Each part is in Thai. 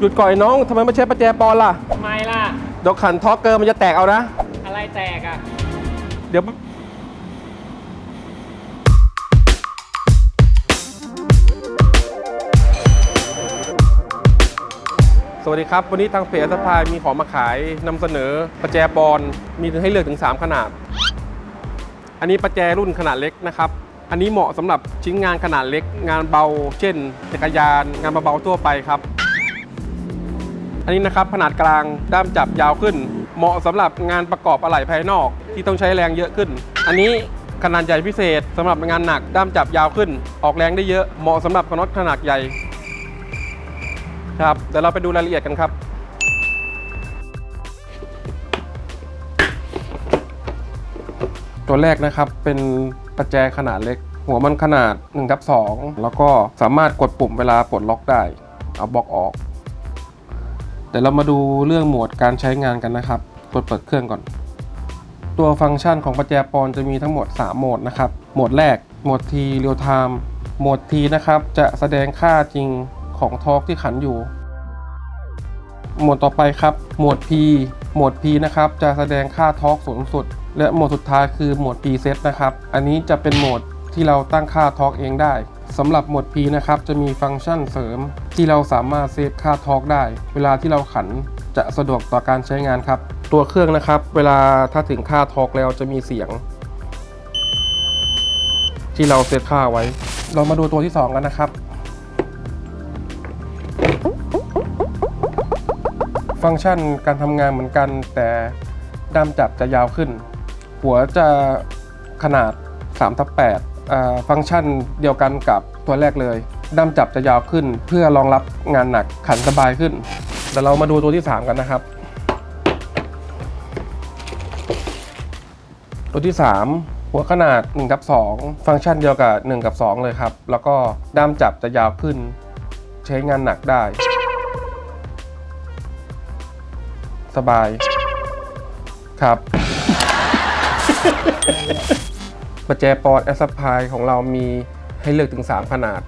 หยุดก่อยน้องทำไมไม่ใช้ประแจปอนล่ะทำไมล่ะ เดี๋ยวขันท็อกเกอร์มันจะแตกเอานะ อะไรแตกอะ เดี๋ยวสวัสดีครับ วันนี้ทางเพจสภายมีของมาขายนำเสนอประแจปอนมีให้เลือกถึง 3 ขนาด อันนี้ประแจรุ่นขนาดเล็กนะครับ อันนี้เหมาะสำหรับชิ้นงานขนาดเล็ก งานเบา เช่น จักรยาน งานเบาๆทั่วไปครับ อันนี้นะครับขนาดกลางด้ามจับยาวขึ้น เหมาะสำหรับงานประกอบอะไหล่ภายนอกที่ต้องใช้แรงเยอะขึ้น อันนี้ขนาดใหญ่พิเศษสำหรับงานหนักด้ามจับยาวขึ้น ออกแรงได้เยอะเหมาะสำหรับน็อตขนาดใหญ่ครับเดี๋ยวเราไปดูรายละเอียดกันครับตัวแรกนะครับเป็นประแจขนาดเล็ก หัวมันขนาด1ทับ2แล้วก็สามารถกดปุ่มเวลาปลดล็อกได้ เอาบล็อกออก เดี๋ยวเรามาดูเรื่องโหมดการใช้งานกันนะครับกดเปิดเครื่องก่อน ตัวฟังก์ชันของประแจปอนจะมีทั้งหมด 3 โหมดนะครับ โหมดแรก โหมด T Real Time โหมด T นะครับจะแสดงค่าจริงของทอร์กที่ขันอยู่ โหมดต่อไปครับ โหมด P โหมด P นะครับจะแสดงค่าทอร์กสูงสุด และโหมดสุดท้ายคือโหมด P set นะครับ อันนี้จะเป็นโหมดที่เราตั้งค่าทอร์กเองได้ สำหรับหมด P นะครับ จะมีฟังก์ชันเสริม ที่เราสามารถเซฟค่าทอร์กได้ เวลาที่เราขันจะสะดวกต่อการใช้งานครับ ตัวเครื่องนะครับ เวลาถ้าถึงค่าทอร์กแล้วจะมีเสียง ที่เราเซตค่าไว้ เรามาดูตัวที่ 2 กันนะครับ ฟังก์ชันการทำงานเหมือนกัน แต่ด้ามจับจะยาวขึ้น หัวจะขนาด3ทับ8 ฟังก์ชันเดียวกันกับตัวแรกเลยด้ามจับจะยาวขึ้น เพื่อรองรับงานหนักขันสบายขึ้นเดี๋ยวเรามาดูตัวที่ 3 กันนะครับ ตัวที่ 3 หัวขนาด1กับ2ฟังก์ชันเดียวกับ1กับ 2 เลยครับ แล้วก็ด้ามจับจะยาวขึ้น ใช้งานหนักได้ สบายครับ ประแจปอนแอสพายของเรามีให้เลือกถึง 3 ขนาด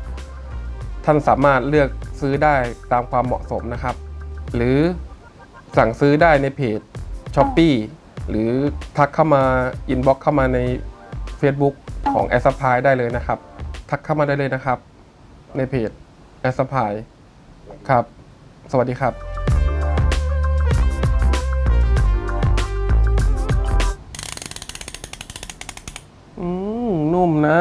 ท่านสามารถเลือกซื้อได้ตามความเหมาะสมนะครับ หรือสั่งซื้อได้ในเพจ s h อ p e e หรือทักเข้ามาอินบ็อกเข้ามาใน Facebook ของ a s p i ได้เลยนะครับ ทักเข้ามาได้เลยนะครับ ในเพจ a s p i ครับ สวัสดีครับ อืมนุ่มนะ